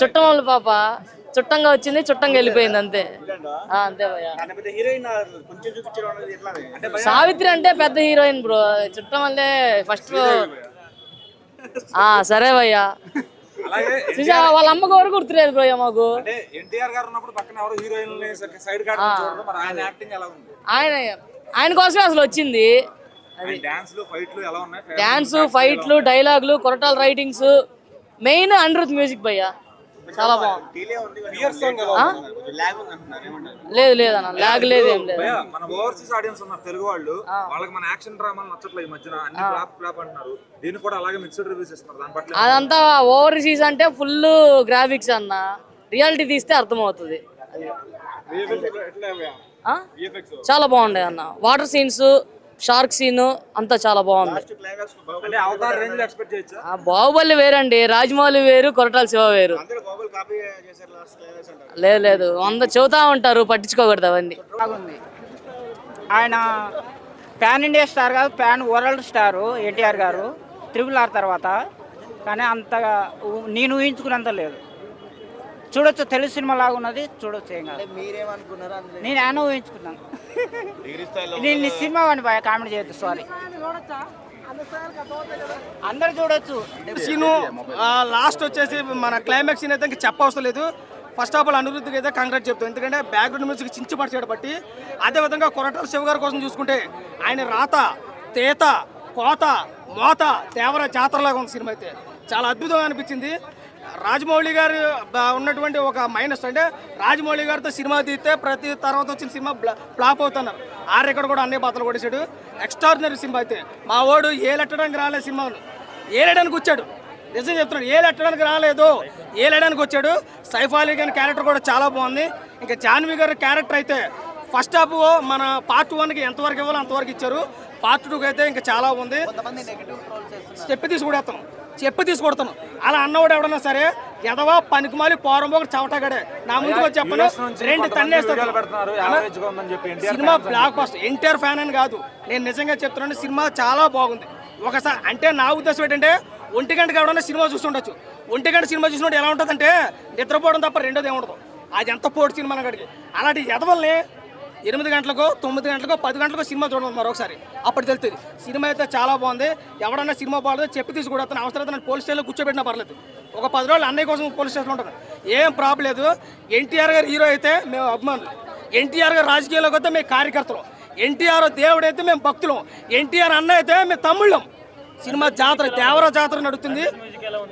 చుట్టం వాళ్ళ పాప. చుట్టంగా వచ్చింది చుట్టంగా వెళ్ళిపోయింది అంతే. అంతే అంటే సావిత్రి అంటే పెద్ద హీరోయిన్ బ్రో చుట్టం వల్లే ఫస్ట్ ఆ సరే భయ్యా. చూసా వాళ్ళ అమ్మకు ఎవరు గుర్తులేదు బ్రో మాకు. అంటే ఆయన ఆయన కోసమే అసలు వచ్చింది. డాన్స్ ఫైట్లు డైలాగులు Koratala writings main Anirudh music భయ్యా. చాలా బాగుంది. లేదు లేదు అన్న లాగ్ లేదు ఏం లేదు. భయ్యా, మన ఓవర్సీస్ ఆడియన్స్ ఉన్నారు తెలుగు వాళ్ళు. వాళ్ళకి మన యాక్షన్ డ్రామాలు నచ్చట్లేదు ఈ మధ్యన. అన్ని ఫ్లాప్ ఫ్లాప్ అంటున్నారు. దీన్ని కూడా అలాగే మిక్స్డ్ రివ్యూస్ ఇస్తున్నారు దాని పట్ల అదంతా ఓవర్ సీజ్ అంటే ఫుల్ గ్రాఫిక్స్ అన్న. రియాలిటీ తీస్తే అర్థమవుతుంది? చాలా బాగుండే అన్న. వాటర్ సీన్స్ షార్క్ సీన్ అంతా చాలా బాగుంది. క్లైమాక్స్ అంటే అవతార్ రేంజ్లో ఎక్స్పెక్ట్ చేయొచ్చా? ఆ బాహుబలి వేరండి. రాజమౌళి వేరు కొరటాల శివ వేరు. అందరూ గోగుల్ కాపీ చేశారు లాస్ట్ క్లైమాక్స్ అంటారు. లేదు లేదు. వంద చెబుతా ఉంటారు పట్టించుకోకూడదు అవన్నీ. ఆయన ప్యాన్ ఇండియా స్టార్ కాదు ప్యాన్ వరల్డ్ స్టారు ఎన్టీఆర్ గారు త్రిబుల్ ఆర్ తర్వాత. కానీ అంతగా నేను ఊహించుకున్నంత లేదు. చూడొచ్చు తెలుగు సినిమా లాగా ఉన్నది చూడొచ్చు ఏం కాదు. నేను ఊహించుకున్నాను స్థాయిలో నేను నీ సినిమా అని బాగా కామెంట్ చేయొద్దు సారీ అందరు చూడొచ్చు. సీను లాస్ట్ వచ్చేసి మన క్లైమాక్స్ సీన్ అయితే ఇంకా చెప్పవసరం లేదు ఫస్ట్ ఆఫ్ ఆల్ అనిరుద్ధికి అయితే కాంగ్రెట్ చెప్తాం ఎందుకంటే బ్యాక్గ్రౌండ్ మ్యూజిక్ చించి పడిచాడు బట్టి. అదేవిధంగా కొరటాల శివ గారి కోసం చూసుకుంటే ఆయన రాత తేత కోత మోత దేవర జాతరలాగా ఉంది సినిమా అయితే. చాలా అద్భుతంగా అనిపించింది. రాజమౌళి గారు ఉన్నటువంటి ఒక మైనస్ అంటే రాజమౌళి గారితో సినిమా తీస్తే ప్రతి తర్వాత వచ్చిన సినిమా ఫ్లాప్ అవుతున్నారు. ఆ రికార్డు కూడా అన్ని బాతలు కొట్టేశాడు. ఎక్స్ట్రాడినరీ సినిమా అయితే. మా వాడు ఏలెట్టడానికి రాలేదు సినిమాను ఏలేయడానికి వచ్చాడు. నిజం చెప్తున్నాడు ఏలెట్టడానికి రాలేదు. ఏలేయడానికి వచ్చాడు. సైఫ్ అలీ గారి క్యారెక్టర్ కూడా చాలా బాగుంది. ఇంకా జాన్వి గారి క్యారెక్టర్ అయితే ఫస్ట్ హాఫ్ మన పార్ట్ వన్కి ఎంతవరకు ఇవ్వాలో అంతవరకు ఇచ్చారు. పార్ట్ టూకి అయితే ఇంకా చాలా ఉంది. చెప్పి తీసి చెప్పి తీసి కొడతాను అలా అన్నవాడు ఎవడన్నా సరే ఎదవా పనికిమాలి పోరంబోకు చవటగాడే. నా ముందుకు వచ్చి చెప్పను రెండు తన్నేస్తాను. సినిమా బ్లాక్ బస్టర్ ఎన్టీఆర్ ఫ్యాన్ అని కాదు. నేను నిజంగా చెప్తున్నాను సినిమా చాలా బాగుంది. ఒకసారి అంటే నా ఉద్దేశం ఏంటంటే ఒంటి గంటకి ఎవడన్నా సినిమా చూస్తుండొచ్చు. ఒంటి గంట సినిమా చూసినప్పుడు ఎలా ఉంటుందంటే నిద్రపోవడం తప్ప రెండోది ఏముండదు అది ఎంత పోటీ సినిమా అక్కడికి అలాంటి ఎదవల్ని ఎనిమిది గంటలకు తొమ్మిది గంటలకు పది గంటలకు సినిమా చూడండి మరొకసారి అప్పుడు తెలుస్తుంది సినిమా అయితే చాలా బాగుంది. ఎవడన్నా సినిమా బాగలేదు చెప్పి తీసి అతను అవసరం నేను పోలీస్ స్టేషన్లో కూర్చోబెట్టినా పర్లేదు. ఒక పది రోజులు అన్నయ్య కోసం పోలీస్ స్టేషన్లో ఉంటాను. ఏం ప్రాబ్లం లేదు. ఎన్టీఆర్ గారు హీరో అయితే మేము అభిమానులు. ఎన్టీఆర్ గారు రాజకీయాల్లోకి వస్తే మేము కార్యకర్తలు. ఎన్టీఆర్ దేవుడు అయితే మేము భక్తులం. ఎన్టీఆర్ అన్న అయితే మేము తమ్ముళ్ళం. సినిమా జాతర దేవర జాతర నడుస్తుంది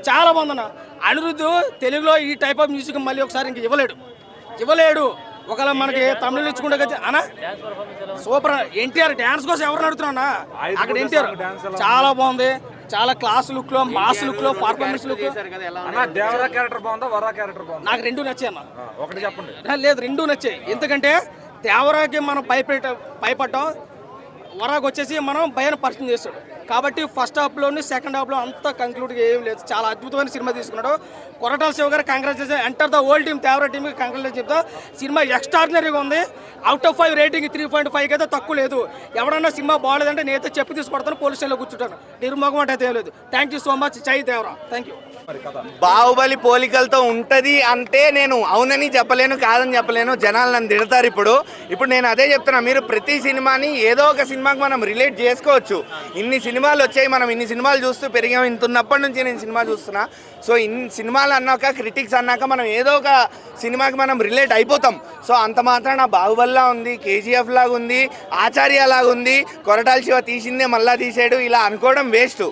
చాలా బాగుందన్న. అనిరుద్ధు తెలుగులో ఈ టైప్ ఆఫ్ మ్యూజిక్ మళ్ళీ ఒకసారి ఇంక ఇవ్వలేడు. ఇవ్వలేడు. ఒకవేళ మనకి తమిళ ఇచ్చుకుంటే కదా అన్న సూపర్. ఎన్టీఆర్ డ్యాన్స్ కోసం ఎవరు నడుతున్నా అక్కడ ఎన్టీఆర్ చాలా బాగుంది. చాలా క్లాస్ లుక్లో మాస్ లుక్లో పర్ఫార్మెన్స్ లుక్ అన్న దేవరా క్యారెక్టర్ బాగుందా వరా క్యారెక్టర్ బాగుందా? నాకు రెండు నచ్చాయి అన్న. ఒకటి చెప్పండి. లేదు రెండు నచ్చాయి. ఎందుకంటే దేవరాకి మనం భయపెట్ట భయపడ్డాం. వరాకు వచ్చేసి మనం భయాన్ని పరిచయం చేస్తాడు. కాబట్టి ఫస్ట్ హాఫ్లోని సెకండ్ హాఫ్లో అంతా కంక్లూడ్ ఏం లేదు. చాలా అద్భుతమైన సినిమా తీసుకున్నాడు. కొరటాల శివ గారు congratulation enter the old team favourite టీమ్కి కంగ్రాచులేషన్ చెప్తా. సినిమా ఎక్స్ట్రాడినరీగా ఉంది. Out of five rating three point five అయితే తక్కువ లేదు. ఎవడన్నా సినిమా బాగాలేదంటే నేనైతే చెప్పి తీసుకొడతాను పోలీస్ స్టేషన్లో కూర్చుంటాను. నిర్మోగం అంటే తెలియలేదు లేదు. Thank you so much Jai Devara. Thank you Baahubali పోలికలతో ఉంటది అంటే నేను అవునని చెప్పలేను కాదని చెప్పలేను. జనాలు నన్ను తిడతారు ఇప్పుడు. ఇప్పుడు నేను అదే చెప్తున్నా మీరు ప్రతి సినిమాని ఏదో ఒక సినిమా సినిమాకి మనం రిలేట్ చేసుకోవచ్చు. ఇన్ని సినిమాలు వచ్చాయి మనం ఇన్ని సినిమాలు చూస్తూ పెరిగాం. ఇంత ఉన్నప్పటి నుంచి నేను సినిమా చూస్తున్నా. సో ఇన్ని సినిమాలు అన్నాక క్రిటిక్స్ అన్నాక మనం ఏదో ఒక సినిమాకి మనం రిలేట్ అయిపోతాం. సో అంత మాత్రాన బాహుబల్లా ఉంది కేజీఎఫ్ లాగా ఉంది ఆచార్య లాగా ఉంది. కొరటాల శివ తీసిందే మళ్ళా తీసాడు. ఇలా అనుకోవడం వేస్ట్.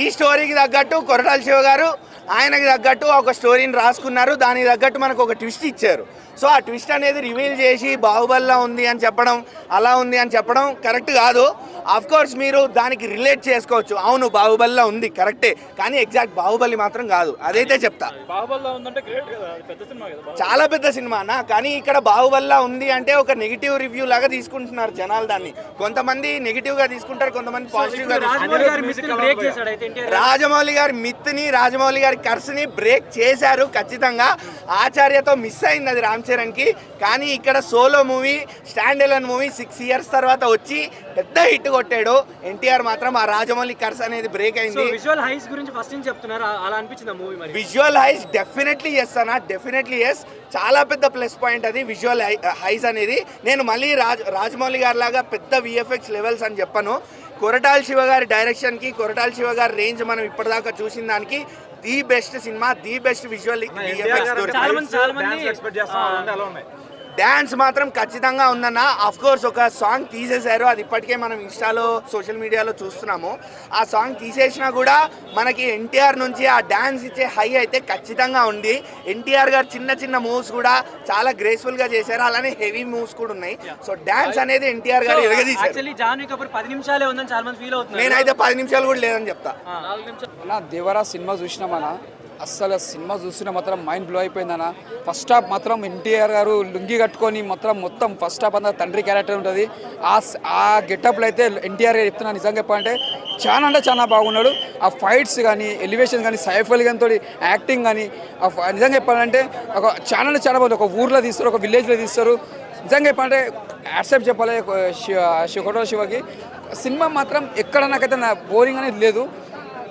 ఈ స్టోరీకి తగ్గట్టు కొరటాల శివ గారు ఆయనకి తగ్గట్టు ఒక స్టోరీని రాసుకున్నారు. దానికి తగ్గట్టు మనకు ఒక ట్విస్ట్ ఇచ్చారు. సో ఆ ట్విస్ట్ అనేది రివీల్ చేసి బాహుబలిలా ఉంది అని చెప్పడం అలా ఉంది అని చెప్పడం కరెక్ట్ కాదు. ఆఫ్ కోర్స్ మీరు దానికి రిలేట్ చేసుకోవచ్చు. అవును బాహుబలిలా ఉంది కరెక్టే. కానీ ఎగ్జాక్ట్ బాహుబలి మాత్రం కాదు. అదైతే చెప్తా. చాలా పెద్ద సినిమా అన్న. కానీ ఇక్కడ బాహుబలిలా ఉంది అంటే ఒక నెగిటివ్ రివ్యూ లాగా తీసుకుంటున్నారు జనాలు దాన్ని. కొంతమంది నెగిటివ్గా తీసుకుంటారు కొంతమంది పాజిటివ్గా తీసుకుంటారు. రాజమౌళి గారి మిత్ని రాజమౌళి గారి కర్స్ని బ్రేక్ చేశారు ఖచ్చితంగా. ఆచార్యతో మిస్ అయింది అది రామ్ చరణ్కి. కానీ ఇక్కడ solo movie stand alone movie six years తర్వాత వచ్చి పెద్ద హిట్ కొట్టాడు. ఎన్టీఆర్ మాత్రం ఆ రాజమౌళి కర్స్ అనేది బ్రేక్ అయింది. విజువల్ హైస్ గురించి ఫస్ట్ నుంచి చెప్తున్నారు? అలా అనిపించింది మూవీ మరి? విజువల్ హైస్ డెఫినెట్లీ చేస్తానా డెఫినెట్లీ ఎస్ చాలా పెద్ద ప్లస్ పాయింట్ అది విజువల్ హైస్ అనేది. నేను మళ్ళీ రాజ్ రాజమౌళి గారి లాగా పెద్ద విఎఫ్ఎక్స్ లెవెల్స్ అని చెప్పను. కొరటాల శివ గారి డైరెక్షన్కి కొరటాల శివ గారి రేంజ్ మనం ఇప్పటిదాకా చూసిన దానికి ది బెస్ట్ సినిమా ది బెస్ట్ విజువల్ చాలా మంది చాలా మంది డ్యాన్స్ మాత్రం ఖచ్చితంగా ఉందన్న. అఫ్ కోర్స్ ఒక సాంగ్ తీసేశారు. అది ఇప్పటికే మనం ఇన్స్టాలో సోషల్ మీడియాలో చూస్తున్నాము. ఆ సాంగ్ తీసేసినా కూడా మనకి ఎన్టీఆర్ నుంచి ఆ డ్యాన్స్ ఇచ్చే హై అయితే ఖచ్చితంగా ఉంది. ఎన్టీఆర్ గారు చిన్న చిన్న మూవ్స్ కూడా చాలా గ్రేస్ఫుల్గా చేశారు. అలానే హెవీ మూవ్స్ కూడా ఉన్నాయి. సో డ్యాన్స్ అనేది ఎన్టీఆర్ గారు ఎరగదీశారు. యాక్చువల్లీ జాన్వీ కపూర్ పది నిమిషాలే ఉందని చాలా మంది ఫీల్ అవుతున్నారు. నేనైతే పది నిమిషాలు కూడా లేదని చెప్తా. దేవరా సినిమా చూసినామన్న అస్సలు సినిమా చూసిన మాత్రం మైండ్ బ్లో అయిపోయిందన్న ఫస్ట్ హాఫ్ మాత్రం ఎన్టీఆర్ గారు లుంగి కట్టుకొని మొత్తం మొత్తం ఫస్ట్ హాఫ్ అంతా తండ్రి క్యారెక్టర్ ఉంటుంది. ఆ ఆ గెటప్లో అయితే ఎన్టీఆర్ గారు చెప్తున్నా నిజంగా చెప్పాలంటే చాలా అంటే చాలా బాగున్నాడు. ఆ ఫైట్స్ కానీ ఎలివేషన్ కానీ సైఫ్ అలీ గారితో యాక్టింగ్ కానీ నిజంగా చెప్పాలంటే ఒక చాలా అంటే చాలా బాగుంది. ఒక ఊర్లో తీస్తారు ఒక విలేజ్లో తీస్తారు. నిజంగా చెప్పాలంటే యాక్సెప్ట్ చెప్పాలి శివకోట శివకి. సినిమా మాత్రం ఎక్కడ నాకైతే నా బోరింగ్ అనేది లేదు.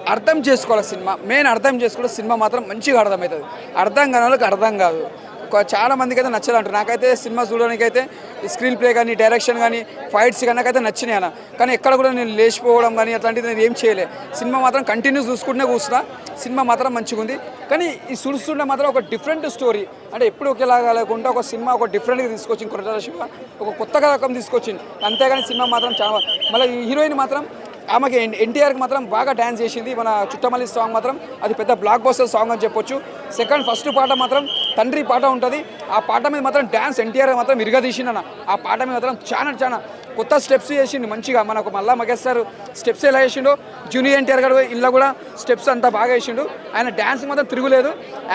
అర్థం చేసుకోవాలి సినిమా. మెయిన్ అర్థం చేసుకోవడం సినిమా మాత్రం మంచిగా అర్థమవుతుంది. అర్థం కాని వాళ్ళకి అర్థం కాదు. ఒక- చాలా మందికి అయితే నచ్చదు అంటారు నాకైతే సినిమా చూడడానికి అయితే స్క్రీన్ ప్లే కానీ డైరెక్షన్ కానీ ఫైట్స్ కానీ నాకైతే నచ్చినాయి అన్న. కానీ ఎక్కడ కూడా నేను లేచిపోవడం కానీ అట్లాంటిది నేను ఏం చేయలే. సినిమా మాత్రం కంటిన్యూ చూసుకుంటూనే కూర్చున్నా. సినిమా మాత్రం మంచిగా ఉంది. కానీ ఈ చూస్తుంటే మాత్రం ఒక డిఫరెంట్ స్టోరీ అంటే ఎప్పుడు ఒకేలాగా లేకుండా ఒక సినిమా ఒక డిఫరెంట్గా తీసుకొచ్చింది కొరటాల శివ. ఒక కొత్తగా రకం తీసుకొచ్చింది. అంతేగాని సినిమా మాత్రం చాలా మళ్ళీ హీరోయిన్ మాత్రం ఆమెకి ఎన్టీఆర్కి మాత్రం బాగా డ్యాన్స్ చేసింది. మన చుట్టమల్లి సాంగ్ మాత్రం అది పెద్ద బ్లాక్ బస్టర్ సాంగ్ అని చెప్పొచ్చు. సెకండ్ ఫస్ట్ పాట మాత్రం తండ్రి పాట ఉంటుంది. ఆ పాట మీద మాత్రం డ్యాన్స్ ఎన్టీఆర్ మాత్రం ఇరగదీసిండన్న ఆ పాట మీద మాత్రం చాలా చాలా కొత్త స్టెప్స్ చేసిండు మంచిగా. మనకు మళ్ళా సార్ స్టెప్స్ ఎలా వేసిండో జూనియర్ ఎన్టీఆర్ గారు ఇల్లు కూడా స్టెప్స్ అంతా బాగా వేసిండు ఆయన డ్యాన్స్ మాత్రం తిరుగులేదు.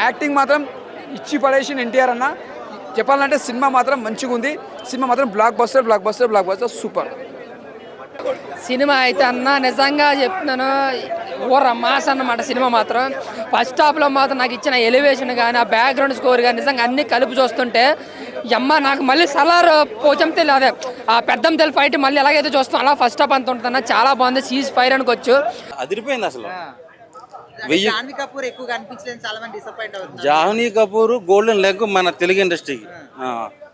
యాక్టింగ్ మాత్రం ఇచ్చి పడేసిండు ఎన్టీఆర్ అన్న. చెప్పాలంటే సినిమా మాత్రం మంచిగా ఉంది సినిమా మాత్రం blockbuster blockbuster blockbuster super సినిమా అయితే అన్న నిజంగా చెప్తున్నాను ఊర మాస్ అన్నమాట సినిమా మాత్రం. ఫస్ట్ హాఫ్లో మాత్రం నాకు ఇచ్చిన ఎలివేషన్ కానీ ఆ బ్యాక్గ్రౌండ్ స్కోర్ కానీ నిజంగా అన్ని కలిపి చూస్తుంటే అమ్మ నాకు మళ్ళీ సలార్ పోచంతే అదే ఆ పెద్దం తెలి ఫైట్ మళ్ళీ ఎలాగైతే చూస్తాం అలా ఫస్ట్ హాఫ్ అంత ఉంటుందన్న చాలా బాగుంది సీజ్ ఫైర్ అనుకోవచ్చు. అదిరిపోయింది అసలు. జాన్వీ కపూర్ ఎక్కువ కనిపించలేదు చాలా మంది డిసప్పాయింట్ అవుతున్నారు. జాహ్నీ కపూర్ గోల్డెన్ లెగ్ మన తెలుగు ఇండస్ట్రీకి ఆ,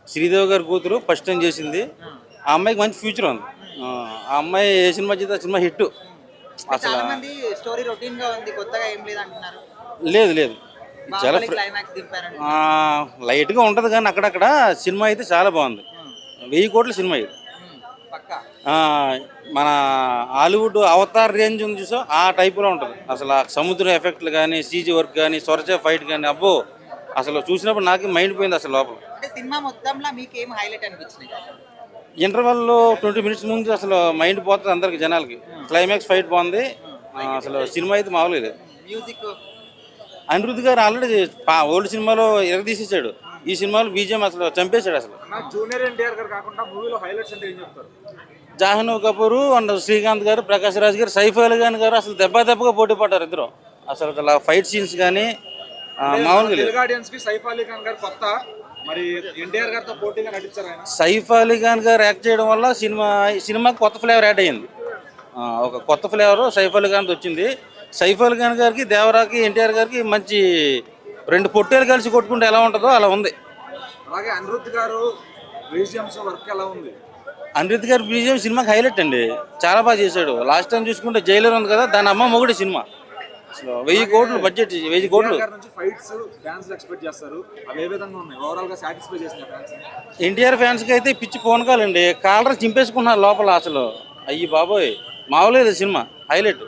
శ్రీదేవి గారి కూతురు ఫస్ట్ టైం చేసింది. ఆ. అమ్మాయికి మంచి ఫ్యూచర్ ఉంది. ఆ, అమ్మాయి ఏ సినిమా చేస్తే సినిమా హిట్. అసలు చాలా మంది స్టోరీ రొటీన్గా ఉంది కొత్తగా ఏం లేదు అంటున్నారు లేదు. లేదు చాలా బాహుబలి క్లైమాక్స్ లైట్గా ఉంటుంది కానీ అక్కడక్కడ సినిమా అయితే చాలా బాగుంది. వెయ్యి కోట్ల సినిమా ఇది. పక్కా. ఆ, మన హాలీవుడ్ అవతార్ రేంజ్ ఉంది చూసా ఆ టైపులో ఉంటుంది. అసలు ఆ సముద్ర ఎఫెక్ట్లు కానీ సీజీ వర్క్ కానీ సొరచే ఫైట్ కానీ అబ్బో అసలు చూసినప్పుడు నాకు మైండ్ పోయింది అసలు లోపల. అంటే సినిమా మొత్తంలో మీకు ఏం హైలైట్ అనిపించినాయి? ఇంటర్వెల్లో ట్వంటీ మినిట్స్ ముందు అసలు మైండ్ పోతుంది అందరికి జనాలకి. క్లైమాక్స్ ఫైట్ బాగుంది. అసలు సినిమా అయితే మామూలుగా లేదు. మ్యూజిక్ అనిరుద్ధ్ గారు ఆల్రెడీ ఓల్డ్ సినిమాలో ఎరగదీసేసాడు ఈ సినిమాలో బీజిఎం అసలు చంపేశాడు అసలు. జూనియర్ ఎన్టీఆర్ గారు కాకుండా మూవీలో హైలైట్స్ అంటే ఏం చెప్తారు? జాహ్నవ్ కపూర్ అండ్ శ్రీకాంత్ గారు ప్రకాష్ రాజ్ గారు సైఫ్ అలీ ఖాన్ గారు అసలు దెబ్బ దెబ్బగా పోటీ పడ్డారు ఇద్దరు. అసలు అలా ఫైట్ సీన్స్ కానీ మామూలుగా లేదు. తెలుగు ఆడియన్స్కి సైఫ్ అలీ ఖాన్ గారు కొత్త మరి ఎన్టీఆర్ గారితో పోటీగా నటించారు ఆయన? సైఫ్ అలీ ఖాన్ గారు యాక్ట్ చేయడం వల్ల సినిమా ఈ సినిమాకి కొత్త ఫ్లేవర్ యాడ్ అయ్యింది. ఒక కొత్త ఫ్లేవర్ సైఫ్ అలీ ఖాన్ వచ్చింది. సైఫ్ అలీ ఖాన్ గారికి దేవరాకి ఎన్టీఆర్ గారికి మంచి రెండు పొట్టేలు కలిసి కొట్టుకుంటే ఎలా ఉంటుందో అలా ఉంది. అలాగే అనిరుద్ధ్ గారు మ్యూజియంస్ వర్క్ ఎలా ఉంది? అనిరుద్ధ్ గారి బీజిఎం సినిమాకి హైలైట్ అండి. చాలా బాగా చేశాడు. లాస్ట్ టైం చూసుకుంటే జైలర్ ఉంది కదా దాని అమ్మ మొగుడి సినిమా. అసలు వెయ్యి కోట్లు బడ్జెట్ వెయ్యి కోట్లు. గారి నుంచి ఫైట్స్ డాన్స్ ఎక్స్పెక్ట్ చేస్తారు. అవి ఏ విధంగా ఉన్నాయి? ఓవరాల్గా సాటిస్ఫై చేసిన ఫ్యాన్స్ ఎన్టీఆర్ ఫ్యాన్స్కి అయితే పిచ్చి పోనకాలండి కాలర్ చింపేసుకున్నారు లోపల అసలు. అయ్యి బాబోయ్. మామూలేదు సినిమా. హైలైట్